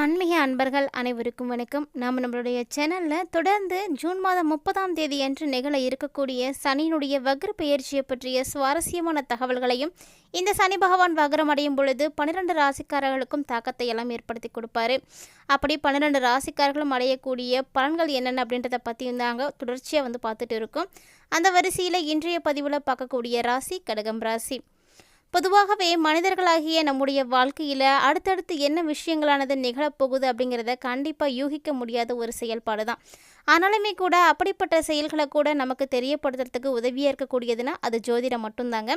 ஆன்மீக அன்பர்கள் அனைவருக்கும் வணக்கம். நாம் நம்மளுடைய சேனலில் தொடர்ந்து ஜூன் மாதம் முப்பதாம் தேதி அன்று நிகழ இருக்கக்கூடிய சனியினுடைய வக்ர பெயர்ச்சியை பற்றிய சுவாரஸ்யமான தகவல்களையும் இந்த சனி பகவான் வக்ரம் அடையும் பொழுது பன்னிரெண்டு ராசிக்காரர்களுக்கும் தாக்கத்தை எல்லாம் ஏற்படுத்தி கொடுப்பாரு. அப்படி பன்னிரெண்டு ராசிக்காரர்களும் அடையக்கூடிய பலன்கள் என்னென்ன அப்படின்றத பற்றியும் தாங்க தொடர்ச்சியாக வந்து பார்த்துட்டு இருக்கோம். அந்த வரிசையில் இன்றைய பதிவில் பார்க்கக்கூடிய ராசி கடகம் ராசி. பொதுவாகவே மனிதர்களாகிய நம்முடைய வாழ்க்கையில் அடுத்தடுத்து என்ன விஷயங்களானது நிகழப்போகுது அப்படிங்கிறத கண்டிப்பாக யூகிக்க முடியாத ஒரு செயல்பாடு தான். ஆனாலுமே கூட அப்படிப்பட்ட செயல்களை கூட நமக்கு தெரியப்படுத்துறதுக்கு உதவியாக இருக்கக்கூடியதுன்னா அது ஜோதிடம் மட்டும்தாங்க.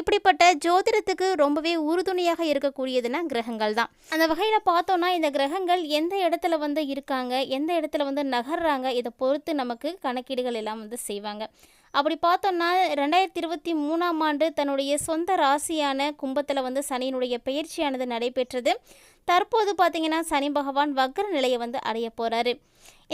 இப்படிப்பட்ட ஜோதிடத்துக்கு ரொம்பவே உறுதுணையாக இருக்கக்கூடியதுன்னா கிரகங்கள் தான். அந்த வகையில் பார்த்தோன்னா இந்த கிரகங்கள் எந்த இடத்துல வந்து இருக்காங்க எந்த இடத்துல வந்து நகர்றாங்க இதை பொறுத்து நமக்கு கணக்கீடுகள் எல்லாம் வந்து செய்வாங்க. அப்படி பார்த்தோம்னா ரெண்டாயிரத்தி இருபத்தி மூணாம் ஆண்டு தன்னுடைய சொந்த ராசியான கும்பத்தில் வந்து சனியினுடைய பயிற்சியானது நடைபெற்றது. தற்போது பார்த்தீங்கன்னா சனி பகவான் வக்ர நிலையை வந்து அடைய போகிறாரு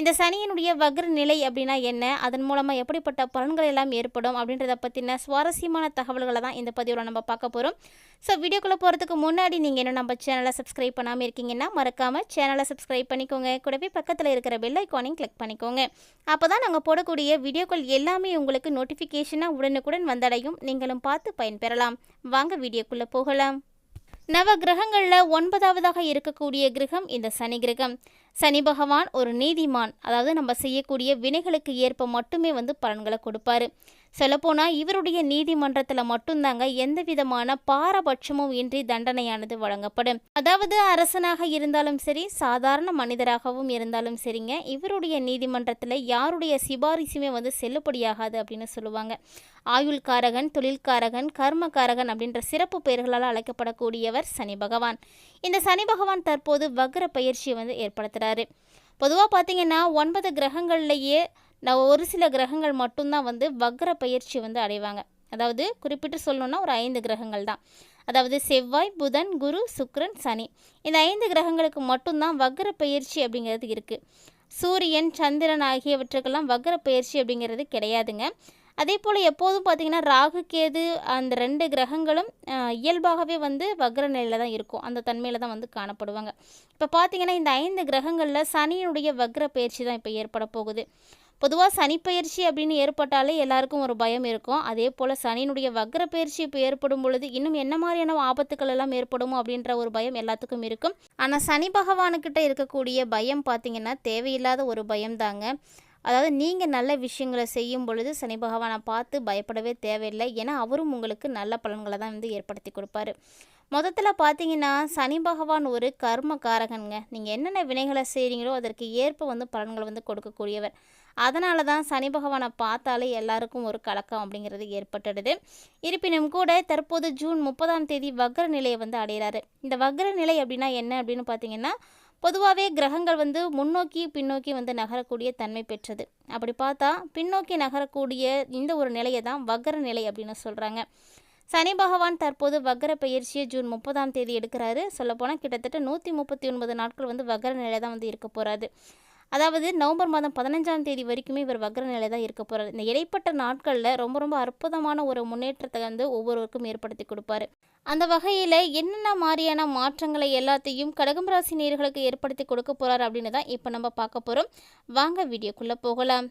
இந்த சனியினுடைய வக்ர நிலை அப்படின்னா என்ன? அதன் மூலமாக எப்படிப்பட்ட பலன்கள் எல்லாம் ஏற்படும்? அப்படின்றத பற்றின சுவாரஸ்யமான தகவல்களை தான் இந்த பதிவில் நம்ம பார்க்க போகிறோம் ஸோ வீடியோக்குள்ளே போகிறதுக்கு முன்னாடி நீங்கள் இன்னும் நம்ம சேனலை சப்ஸ்கிரைப் பண்ணாமல் இருக்கீங்கன்னா மறக்காமல் சேனலை சப்ஸ்கிரைப் பண்ணிக்கோங்க. கூடவே பக்கத்தில் இருக்கிற பெல் ஐக்கானையும் கிளிக் பண்ணிக்கோங்க. அப்போ தான் நாங்கள் போடக்கூடிய வீடியோக்கள் எல்லாமே உங்களுக்கு நோட்டிஃபிகேஷனாக உடனுக்குடன் வந்தடையும். நீங்களும் பார்த்து பயன்பெறலாம். வாங்க வீடியோக்குள்ளே போகலாம். நவ கிரகங்களில் ஒன்பதாவதாக இருக்கக்கூடிய கிரகம் இந்த சனி கிரகம். சனி பகவான் ஒரு நீதிமான். அதாவது நம்ம செய்யக்கூடிய வினைகளுக்கு ஏற்ப மட்டுமே வந்து பலன்களை கொடுப்பாரு. சொல்லப்போனால் இவருடைய நீதிமன்றத்தில் மட்டும்தாங்க எந்த விதமான பாரபட்சமும் இன்றி தண்டனையானது வழங்கப்படும். அதாவது அரசனாக இருந்தாலும் சரி சாதாரண மனிதராகவும் இருந்தாலும் சரிங்க இவருடைய நீதிமன்றத்தில் யாருடைய சிபாரிசுமே வந்து செல்லுபடியாகாது அப்படின்னு சொல்லுவாங்க. ஆயுள்காரகன் தொழில்காரகன் கர்மகாரகன் அப்படின்ற சிறப்பு பெயர்களால் அழைக்கப்படக்கூடியவர் சனி பகவான். இந்த சனி பகவான் தற்போது வக்ர பயிற்சியை வந்து ஏற்படுத்துகிறாரு பொதுவாக பார்த்தீங்கன்னா ஒன்பது கிரகங்கள்லேயே நான் ஒரு சில கிரகங்கள் மட்டும்தான் வந்து வக்ர பயிற்சி வந்து அடைவாங்க. அதாவது குறிப்பிட்டு சொல்லணும்னா ஒரு ஐந்து கிரகங்கள் தான். அதாவது செவ்வாய் புதன் குரு சுக்ரன் சனி. இந்த ஐந்து கிரகங்களுக்கு மட்டும்தான் வக்ர பயிற்சி அப்படிங்கிறது இருக்குது சூரியன் சந்திரன் ஆகியவற்றுக்கெல்லாம் வக்ர பயிற்சி அப்படிங்கிறது கிடையாதுங்க. அதே போல் எப்போதும் பார்த்திங்கன்னா ராகு கேது அந்த ரெண்டு கிரகங்களும் இயல்பாகவே வந்து வக்ர நிலையில் தான் இருக்கும். அந்த தன்மையில் தான் வந்து காணப்படுவாங்க. இப்போ பார்த்தீங்கன்னா இந்த ஐந்து கிரகங்களில் சனியினுடைய வக்ர பயிற்சி தான் இப்போ ஏற்பட போகுது. பொதுவாக சனிப்பெயர்ச்சி அப்படின்னு ஏற்பட்டாலே எல்லாருக்கும் ஒரு பயம் இருக்கும். அதே போல் சனியினுடைய வக்ர பயிற்சி இப்போ ஏற்படும் பொழுது இன்னும் என்ன மாதிரியான ஆபத்துக்கள் எல்லாம் ஏற்படுமோ அப்படின்ற ஒரு பயம் எல்லாத்துக்கும் இருக்கும். ஆனால் சனி பகவானுக்கிட்ட இருக்கக்கூடிய பயம் பார்த்தீங்கன்னா தேவையில்லாத ஒரு பயம் தாங்க. அதாவது நீங்கள் நல்ல விஷயங்களை செய்யும் பொழுது சனி பகவானை பார்த்து பயப்படவே தேவையில்லை. ஏன்னா அவரும் உங்களுக்கு நல்ல பலன்களை தான் வந்து ஏற்படுத்தி கொடுப்பாரு. மொத்தத்தில் பார்த்தீங்கன்னா சனி பகவான் ஒரு கர்ம காரகனுங்க நீங்கள் என்னென்ன வினைகளை செய்கிறீங்களோ அதற்கு ஏற்ப வந்து பலன்களை வந்து கொடுக்கக்கூடியவர். அதனால தான் சனி பகவானை பார்த்தாலே எல்லாருக்கும் ஒரு கலக்கம் அப்படிங்கிறது ஏற்பட்டுடுது. இருப்பினும் கூட தற்போது ஜூன் முப்பதாம் தேதி வக்ர நிலையை வந்து அடைகிறாரு. இந்த வக்ர நிலை அப்படின்னா என்ன அப்படின்னு பார்த்தீங்கன்னா பொதுவாகவே கிரகங்கள் வந்து முன்னோக்கி பின்னோக்கி வந்து நகரக்கூடிய தன்மை பெற்றது. அப்படி பார்த்தா பின்னோக்கி நகரக்கூடிய இந்த ஒரு நிலையை தான் வக்ர நிலை அப்படின்னு சொல்கிறாங்க சனி பகவான் தற்போது வக்ர பயிற்சியை ஜூன் முப்பதாம் தேதி எடுக்கிறாரு. சொல்லப்போனால் கிட்டத்தட்ட நூற்றி முப்பத்தி ஒன்பது நாட்கள் வந்து வக்ர நிலை தான் வந்து இருக்க போகிறாரு அதாவது நவம்பர் மாதம் பதினஞ்சாம் தேதி வரைக்குமே இவர் வக்ர நிலை தான் இருக்க போகிறார் இந்த இடைப்பட்ட நாட்களில் ரொம்ப ரொம்ப அற்புதமான ஒரு முன்னேற்றத்தை வந்து ஒவ்வொருவருக்கும் ஏற்படுத்தி கொடுப்பாரு. அந்த வகையில் என்னென்ன மாதிரியான மாற்றங்களை எல்லாத்தையும் கடகம் ராசி நேர்களுக்கு ஏற்படுத்தி கொடுக்க போகிறார் அப்படின்னு தான் இப்போ நம்ம பார்க்க போகிறோம் வாங்க வீடியோக்குள்ளே போகலாம்.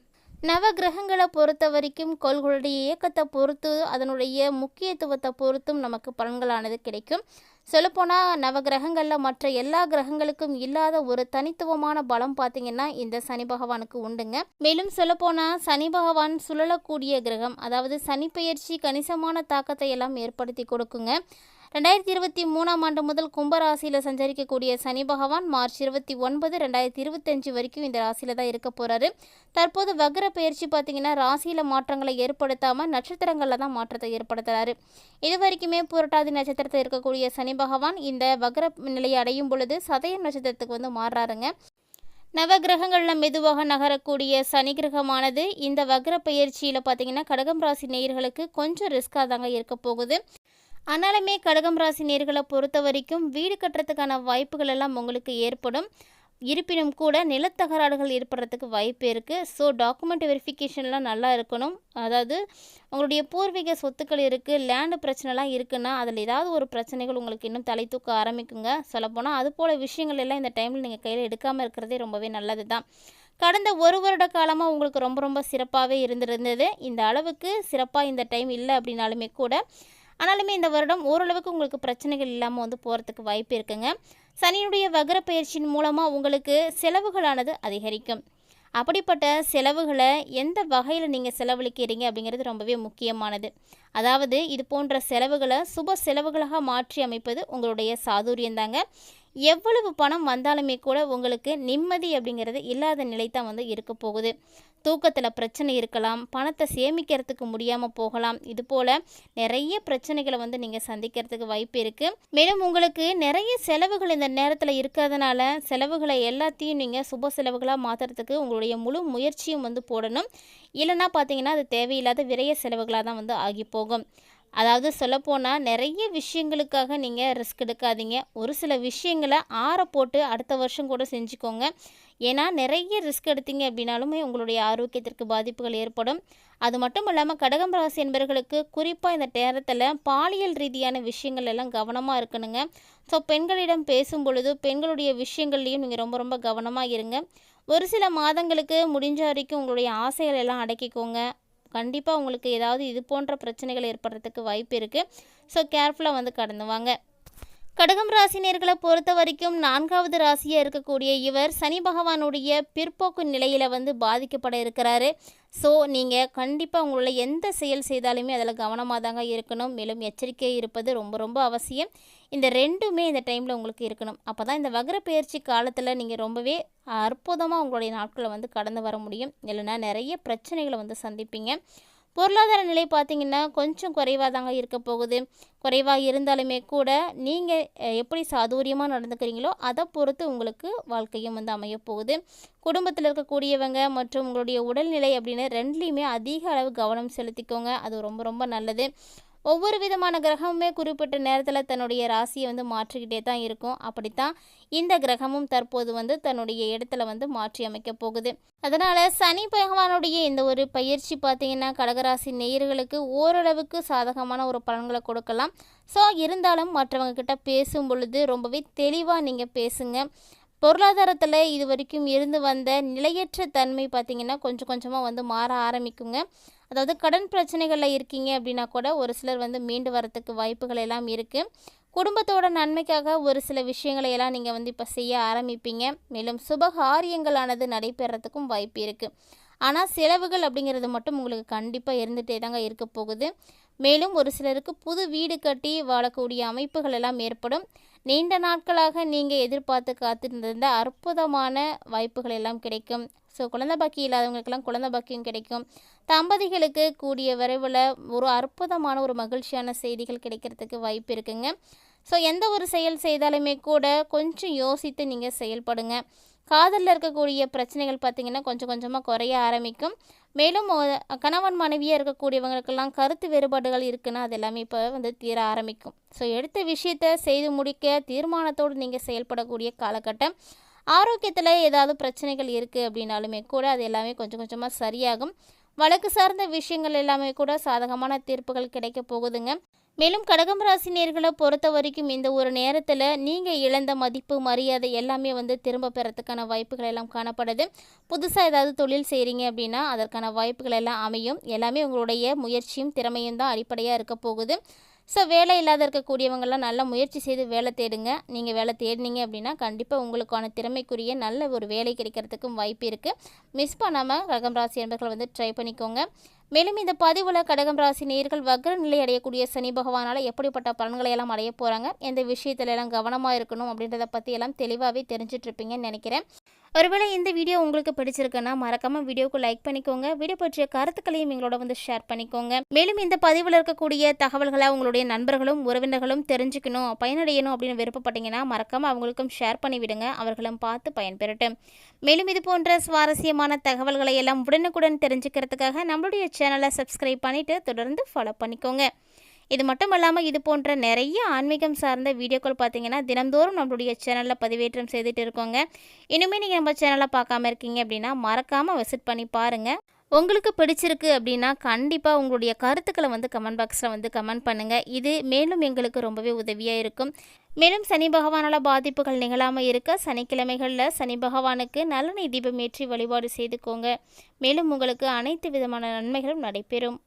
நவ கிரகங்களை பொறுத்த வரைக்கும் கோள்களுடைய இயக்கத்தை பொறுத்து அதனுடைய முக்கியத்துவத்தை பொறுத்தும் நமக்கு பலன்களானது கிடைக்கும். சொல்லப்போனால் நவ கிரகங்களில் மற்ற எல்லா கிரகங்களுக்கும் இல்லாத ஒரு தனித்துவமான பலம் பார்த்தீங்கன்னா இந்த சனி பகவானுக்கு உண்டுங்க. மேலும் சொல்லப்போனால் சனி பகவான் சுழலக்கூடிய கிரகம் அதாவது சனி பெயர்ச்சி கணிசமான தாக்கத்தை எல்லாம் ஏற்படுத்தி கொடுக்குங்க. ரெண்டாயிரத்தி இருபத்தி மூணாம் ஆண்டு முதல் கும்பராசியில் சஞ்சரிக்கக்கூடிய சனி பகவான் மார்ச் இருபத்தி ஒன்பது ரெண்டாயிரத்தி இருபத்தஞ்சு வரைக்கும் இந்த ராசியில் தான் இருக்க போகிறாரு தற்போது வக்ர பயிற்சி பார்த்தீங்கன்னா ராசியில் மாற்றங்களை ஏற்படுத்தாமல் நட்சத்திரங்களில் தான் மாற்றத்தை ஏற்படுத்துகிறாரு இது வரைக்குமே புரட்டாதி நட்சத்திரத்தில் இருக்கக்கூடிய சனி பகவான் இந்த வக்ர நிலையை அடையும் பொழுது சதயம் நட்சத்திரத்துக்கு வந்து மாறுறாருங்க. நவகிரகங்களில் மெதுவாக நகரக்கூடிய சனி கிரகமானது இந்த வக்ர பயிற்சியில் பார்த்தீங்கன்னா கடகம் ராசி நேயர்களுக்கு கொஞ்சம் ரிஸ்க்காக தாங்க இருக்க போகுது. ஆனாலுமே கடகம் ராசி நேர்களை பொறுத்த வரைக்கும் வீடு கட்டுறதுக்கான வாய்ப்புகள் எல்லாம் உங்களுக்கு ஏற்படும். இருப்பினும் கூட நிலத்தகராறுகள் ஏற்படுறதுக்கு வாய்ப்பு இருக்குது ஸோ டாக்குமெண்ட் வெரிஃபிகேஷன்லாம் நல்லா இருக்கணும். அதாவது உங்களுடைய பூர்வீக சொத்துக்கள் இருக்குது லேண்டு பிரச்சனைலாம் இருக்குன்னா அதில் ஏதாவது ஒரு பிரச்சனைகள் உங்களுக்கு இன்னும் தலை தூக்க ஆரம்பிக்குங்க. சொல்லப்போனால் அது போல் விஷயங்கள் எல்லாம் இந்த டைமில் நீங்கள் கையில் எடுக்காமல் இருக்கிறதே ரொம்பவே நல்லது தான் கடந்த ஒரு வருட காலமாக உங்களுக்கு ரொம்ப ரொம்ப சிறப்பாகவே இருந்திருந்தது. இந்த அளவுக்கு சிறப்பாக இந்த டைம் இல்லை அப்படின்னாலுமே கூட ஆனாலுமே இந்த வருடம் ஓரளவுக்கு உங்களுக்கு பிரச்சனைகள் இல்லாமல் வந்து போகிறதுக்கு வாய்ப்பு இருக்குங்க. சனியினுடைய வகர பயிற்சியின் மூலமாக உங்களுக்கு செலவுகளானது அதிகரிக்கும். அப்படிப்பட்ட செலவுகளை எந்த வகையில் நீங்கள் செலவழிக்கிறீங்க அப்படிங்கிறது ரொம்பவே முக்கியமானது. அதாவது இது போன்ற செலவுகளை சுப செலவுகளாக மாற்றி அமைப்பது உங்களுடைய சாதுரியந்தாங்க எவ்வளவு பணம் வந்தாலுமே கூட உங்களுக்கு நிம்மதி அப்படிங்கிறது இல்லாத நிலை தான் வந்து இருக்க போகுது. தூக்கத்தில் பிரச்சனை இருக்கலாம் பணத்தை சேமிக்கிறதுக்கு முடியாமல் போகலாம். இது போல் நிறைய பிரச்சனைகளை வந்து நீங்கள் சந்திக்கிறதுக்கு வாய்ப்பு இருக்குது மேலும் உங்களுக்கு நிறைய செலவுகள் இந்த நேரத்தில் இருக்கிறதுனால செலவுகளை எல்லாத்தையும் நீங்கள் சுப செலவுகளாக மாற்றுறதுக்கு உங்களுடைய முழு முயற்சியும் வந்து போடணும். இல்லைன்னா பார்த்தீங்கன்னா அது தேவையில்லாத விரைய செலவுகளாக தான் வந்து ஆகி போகும். அதாவது சொல்லப்போனால் நிறைய விஷயங்களுக்காக நீங்கள் ரிஸ்க் எடுக்காதீங்க. ஒரு சில விஷயங்களை ஆற போட்டு அடுத்த வருஷம் கூட செஞ்சுக்கோங்க. ஏன்னா நிறைய ரிஸ்க் எடுத்தீங்க அப்படின்னாலுமே உங்களுடைய ஆரோக்கியத்திற்கு பாதிப்புகள் ஏற்படும். அது மட்டும் இல்லாமல் கடகம் ராசி என்பவர்களுக்கு குறிப்பாக இந்த நேரத்தில் பாலியல் ரீதியான விஷயங்கள் எல்லாம் கவனமாக இருக்கணுங்க. ஸோ பெண்களிடம் பேசும் பொழுது பெண்களுடைய விஷயங்கள்லையும் நீங்கள் ரொம்ப ரொம்ப கவனமாக இருங்க. ஒரு சில மாதங்களுக்கு முடிஞ்ச வரைக்கும் உங்களுடைய ஆசைகள் எல்லாம் அடக்கிக்கோங்க. கண்டிப்பாக உங்களுக்கு ஏதாவது இது போன்ற பிரச்சனைகள் ஏற்படுறதுக்கு வாய்ப்பு இருக்குது ஸோ கேர்ஃபுல்லாக வந்து கடந்து வாங்க. கடகம் ராசினியர்களை பொறுத்த வரைக்கும் நான்காவது ராசியாக இருக்கக்கூடிய இவர் சனி பகவானுடைய பிற்போக்கு நிலையில் வந்து பாதிக்கப்பட இருக்கிறாரு. ஸோ நீங்கள் கண்டிப்பாக உங்களுடைய எந்த செயல் செய்தாலுமே அதில் கவனமாக தாங்க இருக்கணும். மேலும் எச்சரிக்கை இருப்பது ரொம்ப ரொம்ப அவசியம். இந்த ரெண்டுமே இந்த டைமில் உங்களுக்கு இருக்கணும். அப்போ தான் இந்த வகர பயிற்சி காலத்தில் நீங்கள் ரொம்பவே அற்புதமாக உங்களுடைய நாட்களை வந்து கடந்து வர முடியும். இல்லைன்னா நிறைய பிரச்சனைகளை வந்து சந்திப்பீங்க. பொருளாதார நிலை பார்த்திங்கன்னா கொஞ்சம் குறைவாக தாங்க இருக்க போகுது. குறைவாக இருந்தாலுமே கூட நீங்கள் எப்படி சாதுரியமாக நடந்துக்கிறீங்களோ அதை பொறுத்து உங்களுக்கு வாழ்க்கையும் வந்து அமைய போகுது. குடும்பத்தில் இருக்கக்கூடியவங்க மற்றும் உங்களுடைய உடல்நிலை அப்படின்னு ரெண்டுலேயுமே அதிக அளவு கவனம் செலுத்திக்கோங்க. அது ரொம்ப ரொம்ப நல்லது. ஒவ்வொரு விதமான கிரகமுமே குறிப்பிட்ட நேரத்தில் தன்னுடைய ராசியை வந்து மாற்றிக்கிட்டே தான் இருக்கும். அப்படித்தான் இந்த கிரகமும் தற்போது வந்து தன்னுடைய இடத்துல வந்து மாற்றி அமைக்க போகுது. அதனால் சனி பகவானுடைய இந்த ஒரு பயிற்சி பார்த்தீங்கன்னா கடகராசி நேயர்களுக்கு ஓரளவுக்கு சாதகமான ஒரு பலன்களை கொடுக்கலாம். ஸோ இருந்தாலும் மற்றவங்க கிட்ட பேசும் பொழுது ரொம்பவே தெளிவாக நீங்கள் பேசுங்க. பொருளாதாரத்தில் இது வரைக்கும் இருந்து வந்த நிலையற்ற தன்மை பார்த்திங்கன்னா கொஞ்சம் கொஞ்சமாக வந்து மாற ஆரம்பிக்குங்க. அதாவது கடன் பிரச்சனைகளில் இருக்கீங்க அப்படின்னா கூட ஒரு சிலர் வந்து மீண்டு வரத்துக்கு வாய்ப்புகள் எல்லாம் இருக்குது குடும்பத்தோட நன்மைக்காக ஒரு சில விஷயங்களை எல்லாம் நீங்கள் வந்து இப்போ செய்ய ஆரம்பிப்பீங்க. மேலும் சுபகாரியங்களானது நடைபெறத்துக்கும் வாய்ப்பு இருக்குது ஆனால் செலவுகள் அப்படிங்கிறது மட்டும் உங்களுக்கு கண்டிப்பாக இருந்துகிட்டே தாங்க இருக்க போகுது. மேலும் ஒரு சிலருக்கு புது வீடு கட்டி வாழக்கூடிய அமைப்புகள் எல்லாம் ஏற்படும். நீண்ட நாட்களாக நீங்கள் எதிர்பார்த்து காத்திருந்திருந்த அற்புதமான வாய்ப்புகள் எல்லாம் கிடைக்கும். ஸோ குழந்தை பாக்கி இல்லாதவங்களுக்கெல்லாம் குழந்தை பாக்கியம் கிடைக்கும். தம்பதிகளுக்கு கூடிய விரைவில் ஒரு அற்புதமான ஒரு மகிழ்ச்சியான செய்திகள் கிடைக்கிறதுக்கு வாய்ப்பு இருக்குங்க. ஸோ எந்த ஒரு செயல் செய்தாலுமே கூட கொஞ்சம் யோசித்து நீங்கள் செயல்படுங்க. காதலில் இருக்கக்கூடிய பிரச்சனைகள் பார்த்திங்கன்னா கொஞ்சம் கொஞ்சமாக குறைய ஆரம்பிக்கும். மேலும் கணவன் மனைவியாக இருக்கக்கூடியவங்களுக்கெல்லாம் கருத்து வேறுபாடுகள் இருக்குன்னா அது எல்லாமே இப்போ வந்து தீர ஆரம்பிக்கும். ஸோ எடுத்த விஷயத்தை செய்து முடிக்க தீர்மானத்தோடு நீங்கள் செயல்படக்கூடிய காலகட்டம். ஆரோக்கியத்தில் ஏதாவது பிரச்சனைகள் இருக்குது அப்படின்னாலுமே கூட அது எல்லாமே கொஞ்சம் கொஞ்சமாக சரியாகும். வழக்கு சார்ந்த விஷயங்கள் எல்லாமே கூட சாதகமான தீர்ப்புகள் கிடைக்க போகுதுங்க. மேலும் கடகம் ராசினியர்களை பொறுத்த வரைக்கும் இந்த ஒரு நேரத்தில் நீங்கள் இழந்த மதிப்பு மரியாதை எல்லாமே வந்து திரும்ப பெறத்துக்கான வாய்ப்புகள் எல்லாம் காணப்படுது. புதுசாக ஏதாவது தொழில் செய்கிறீங்க அப்படின்னா அதற்கான வாய்ப்புகள் எல்லாம் அமையும். எல்லாமே உங்களுடைய முயற்சியும் திறமையும் தான் அடிப்படையாக இருக்க போகுது. ஸோ வேலை இல்லாத இருக்கக்கூடியவங்கெல்லாம் நல்லா முயற்சி செய்து வேலை தேடுங்க. நீங்கள் வேலை தேடினீங்க அப்படின்னா கண்டிப்பாக உங்களுக்கான திறமைக்குரிய நல்ல ஒரு வேலை கிடைக்கிறதுக்கும் வாய்ப்பு இருக்குது மிஸ் பண்ணாமல் கடகம் ராசி என்பர்கள் வந்து ட்ரை பண்ணிக்கோங்க. மேலும் இந்த பதிவில் கடகம் ராசி நேர்கள் வக்ர நிலை அடையக்கூடிய சனி பகவானால் எப்படிப்பட்ட பலன்களை எல்லாம் அடைய போகிறாங்க எந்த விஷயத்துல எல்லாம் கவனமாக இருக்கணும் அப்படின்றத பற்றி எல்லாம் தெளிவாகவே தெரிஞ்சிட்ருப்பீங்கன்னு நினைக்கிறேன். ஒருவேளை இந்த வீடியோ உங்களுக்கு பிடிச்சிருக்குன்னா மறக்காமல் வீடியோக்கு லைக் பண்ணிக்கோங்க. வீடியோ பற்றிய கருத்துக்களையும் எங்களோட வந்து ஷேர் பண்ணிக்கோங்க. மேலும் இந்த பதிவில் இருக்கக்கூடிய தகவல்களை உங்களுடைய நண்பர்களும் உறவினர்களும் தெரிஞ்சுக்கணும் பயனடையணும் அப்படின்னு விருப்பப்பட்டீங்கன்னா மறக்காமல் அவங்களுக்கும் ஷேர் பண்ணிவிடுங்க. அவர்களும் பார்த்து பயன்பெறட்டும். மேலும் இது போன்ற சுவாரஸ்யமான தகவல்களை எல்லாம் உடனுக்குடன் தெரிஞ்சுக்கிறதுக்காக நம்மளுடைய சேனலை சப்ஸ்கிரைப் பண்ணிவிட்டு தொடர்ந்து ஃபாலோ பண்ணிக்கோங்க. இது மட்டும் இல்லாமல் இது போன்ற நிறைய ஆன்மீகம் சார்ந்த வீடியோக்கள் பார்த்தீங்கன்னா தினந்தோறும் நம்மளுடைய சேனலில் பதிவேற்றம் செய்துட்டு இருக்கோங்க. இனிமேல் நீங்கள் நம்ம சேனலை பார்க்காம இருக்கீங்க அப்படின்னா மறக்காமல் விசிட் பண்ணி பாருங்கள் உங்களுக்கு பிடிச்சிருக்கு அப்படின்னா கண்டிப்பாக உங்களுடைய கருத்துக்களை வந்து கமெண்ட் பாக்ஸில் வந்து கமெண்ட் பண்ணுங்கள் இது மேலும் எங்களுக்கு ரொம்பவே உதவியாக இருக்கும். மேலும் சனி பகவானால் பாதிப்புகள் நிகழாமல் இருக்க சனிக்கிழமைகளில் சனி பகவானுக்கு நல்லெண்ணெய் தீபம் ஏற்றி வழிபாடு செய்துக்கோங்க. மேலும் உங்களுக்கு அனைத்து விதமான நன்மைகளும் நடைபெறும்.